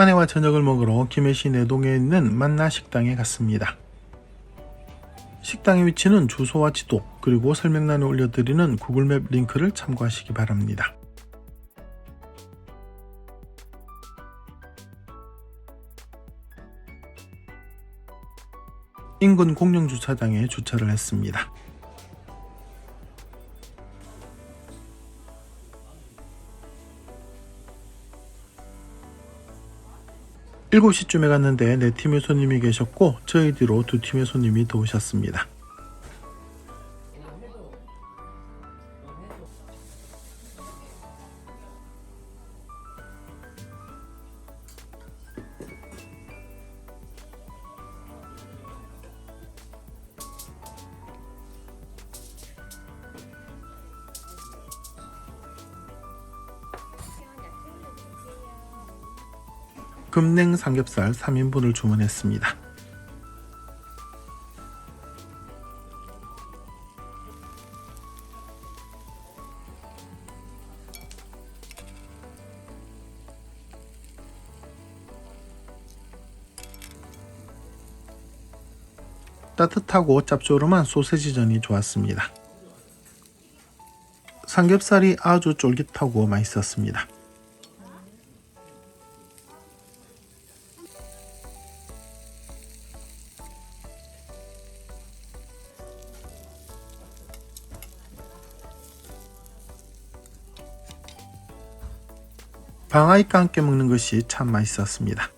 아내와 저녁을 먹으러 김해시 내동에 있는 만나 식당에 갔습니다. 식당의 위치는 주소와 지도 그리고 설명란에 올려드리는 구글맵 링크를 참고하시기 바랍니다. 인근 공영주차장에 주차를 했습니다. 7시쯤에 갔는데 네 팀의 손님이 계셨고 저희 뒤로 두 팀의 손님이 더 오셨습니다. 금냉 삼겹살 3인분을 주문했습니다. 따뜻하고 짭조름한 소세지전이 좋았습니다. 삼겹살이 아주 쫄깃하고 맛있었습니다. 방아잎과 함께 먹는 것이 참 맛있었습니다.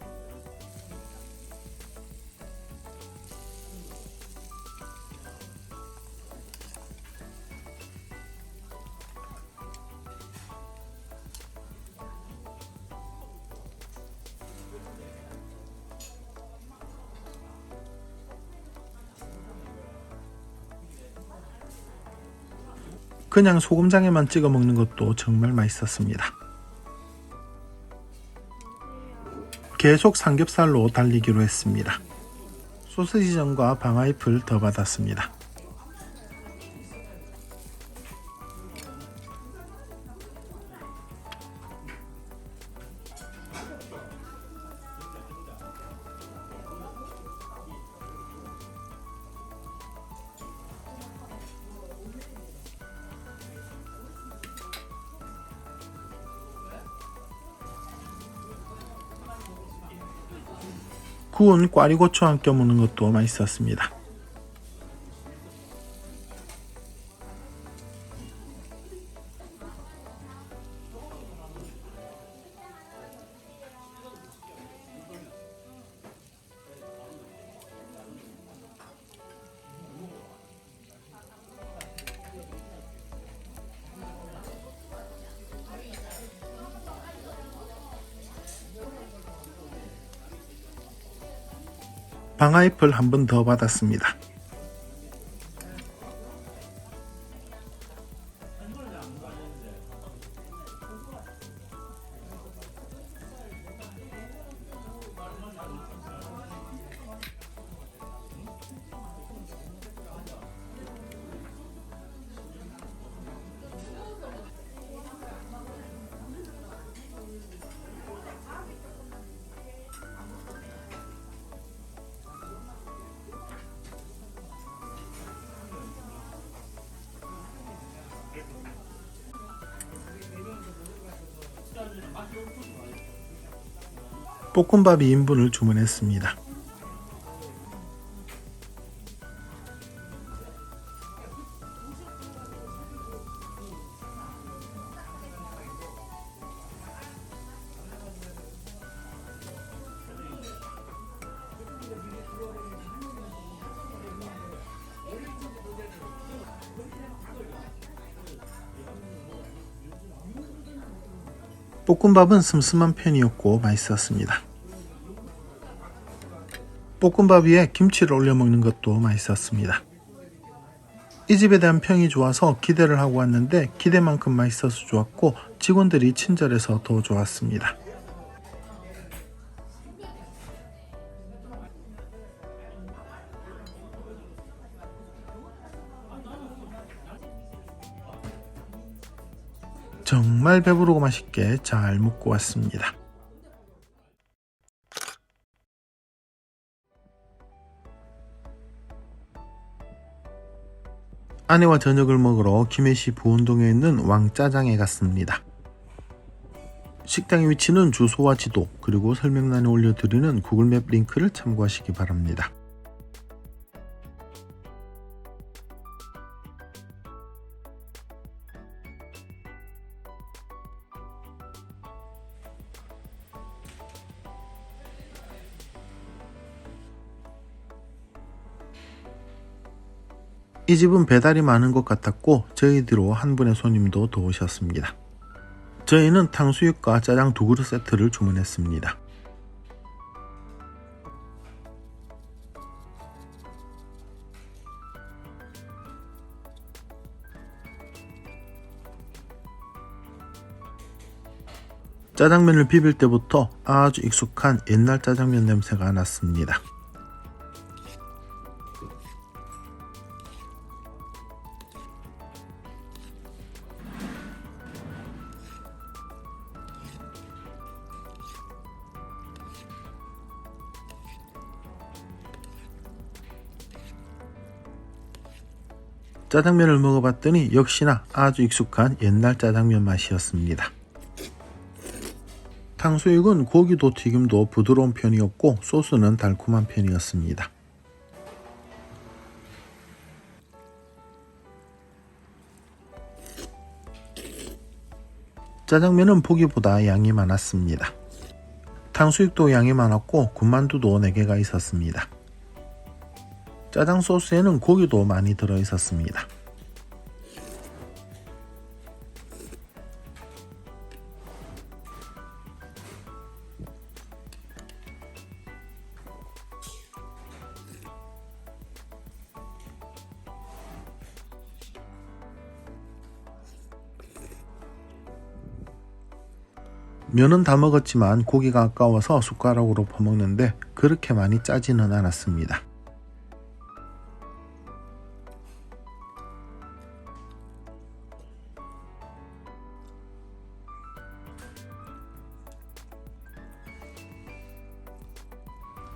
그냥 소금장에만 찍어 먹는 것도 정말 맛있었습니다. 계속 삼겹살로 달리기로 했습니다. 소세지전과 방아잎을 더 받았습니다. 구운 꽈리고추와 함께 먹는 것도 맛있었습니다. 방아잎을 한 번 더 받았습니다. 볶음밥 2인분을 주문했습니다. 볶음밥은 슴슴한 편이었고 맛있었습니다. 볶음밥 위에 김치를 올려 먹는 것도 맛있었습니다. 이 집에 대한 평이 좋아서 기대를 하고 왔는데 기대만큼 맛있어서 좋았고 직원들이 친절해서 더 좋았습니다. 정말 배부르고 맛있게 잘 먹고 왔습니다. 아내와 저녁을 먹으러 김해시 부원동에 있는 왕짜장에 갔습니다. 식당의 위치는 주소와 지도 그리고 설명란에 올려드리는 구글맵 링크를 참고하시기 바랍니다. 이 집은 배달이 많은 것 같았고 저희 뒤로 한 분의 손님도 더 오셨습니다. 저희는 탕수육과 짜장 두 그릇 세트를 주문했습니다. 짜장면을 비빌 때부터 아주 익숙한 옛날 짜장면 냄새가 났습니다. 짜장면을 먹어봤더니 역시나 아주 익숙한 옛날 짜장면 맛이었습니다. 탕수육은 고기도 튀김도 부드러운 편이었고 소스는 달콤한 편이었습니다. 짜장면은 보기보다 양이 많았습니다. 탕수육도 양이 많았고 군만두도 4개가 있었습니다. 짜장 소스에는 고기도 많이 들어 있었습니다. 면은 다 먹었지만 고기가 아까워서 숟가락으로 퍼먹는데 그렇게 많이 짜지는 않았습니다.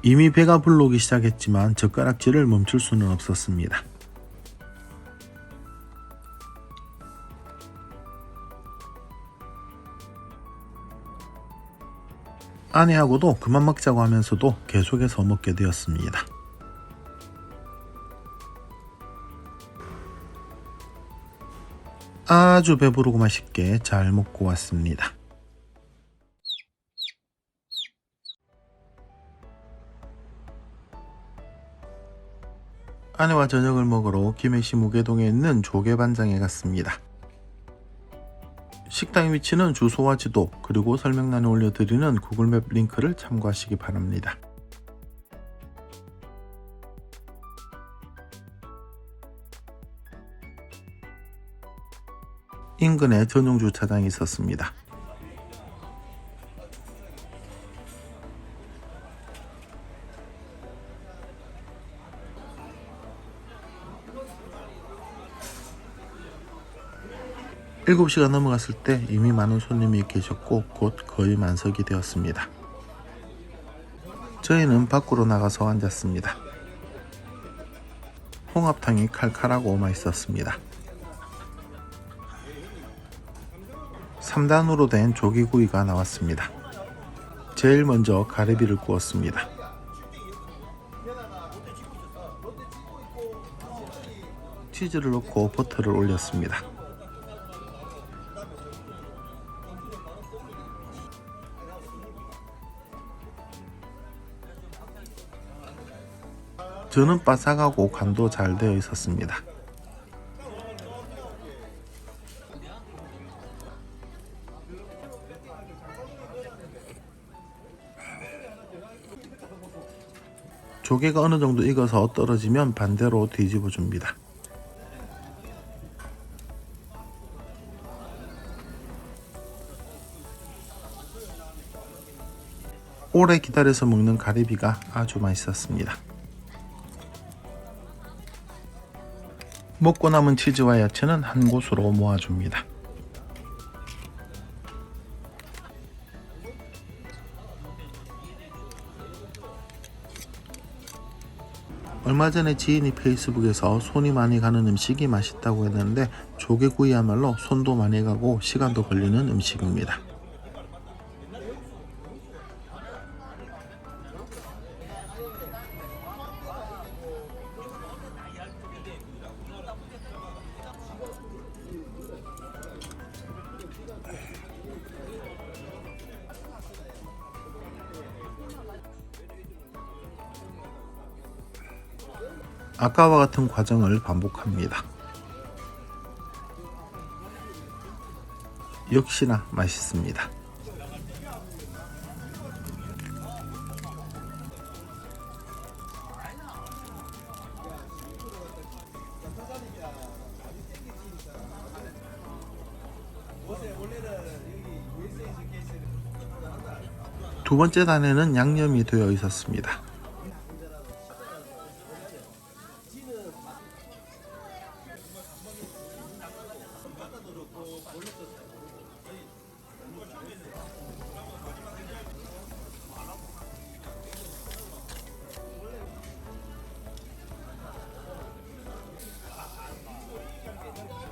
이미 배가 불러오기 시작했지만 젓가락질을 멈출 수는 없었습니다. 아내하고도 그만 먹자고 하면서도 계속해서 먹게 되었습니다. 아주 배부르고 맛있게 잘 먹고 왔습니다. 아내와 저녁을 먹으러 김해시 무계동에 있는 조개반장에 갔습니다. 식당 위치는 주소와 지도 그리고 설명란에 올려드리는 구글맵 링크를 참고하시기 바랍니다. 인근에 전용 주차장이 있었습니다. 일곱 시가 넘어갔을 때 이미 많은 손님이 계셨고 곧 거의 만석이 되었습니다. 저희는 밖으로 나가서 앉았습니다. 홍합탕이 칼칼하고 맛있었습니다. 3단으로 된 조기구이가 나왔습니다. 제일 먼저 가래비를 구웠습니다. 치즈를 넣고 버터를 올렸습니다. 저는 바삭하고 간도 잘 되어 있었습니다. 조개가 어느 정도 익어서 떨어지면 반대로 뒤집어 줍니다. 오래 기다려서 먹는 가리비가 아주 맛있었습니다. 먹고 남은 치즈와 야채는 한 곳으로 모아줍니다. 얼마 전에 지인이 페이스북에서 손이 많이 가는 음식이 맛있다고 했는데 조개구이야말로 손도 많이 가고 시간도 걸리는 음식입니다. 아까와 같은 과정을 반복합니다. 역시나 맛있습니다. 두 번째 단에는 양념이 되어 있었습니다.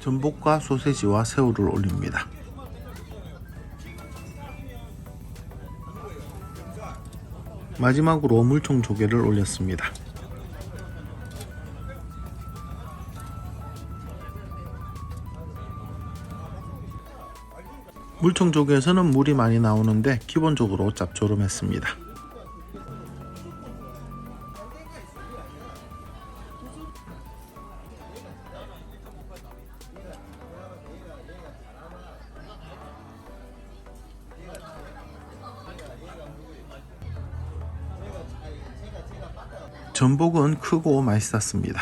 전복과 소세지와 새우를 올립니다. 마지막으로 물총 조개를 올렸습니다. 물총 조개에서는 물이 많이 나오는데 기본적으로 짭조름했습니다. 전복은 크고 맛있었습니다.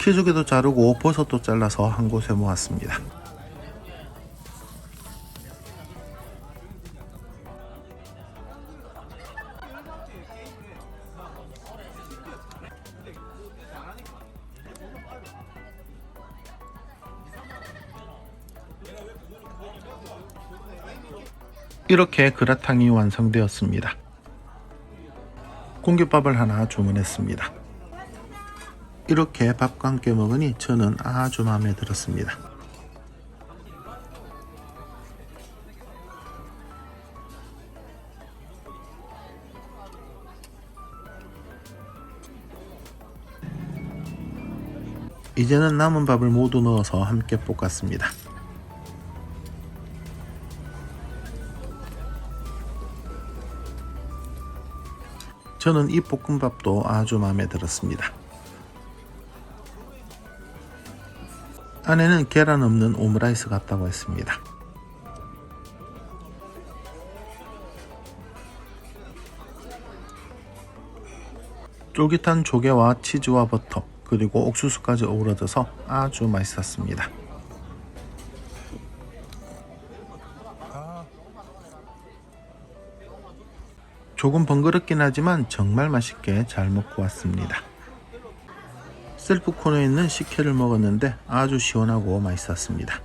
키조개도 자르고 버섯도 잘라서 한 곳에 모았습니다. 이렇게 그라탕이 완성되었습니다. 공깃밥을 하나 주문했습니다. 이렇게 밥과 함께 먹으니 저는 아주 마음에 들었습니다. 이제는 남은 밥을 모두 넣어서 함께 볶았습니다. 저는 이 볶음밥도 아주 마음에 들었습니다. 안에는 계란 없는 오므라이스 같다고 했습니다. 쫄깃한 조개와 치즈와 버터 그리고 옥수수까지 어우러져서 아주 맛있었습니다. 조금 번거롭긴 하지만 정말 맛있게 잘 먹고 왔습니다. 셀프 코너에 있는 식혜를 먹었는데 아주 시원하고 맛있었습니다.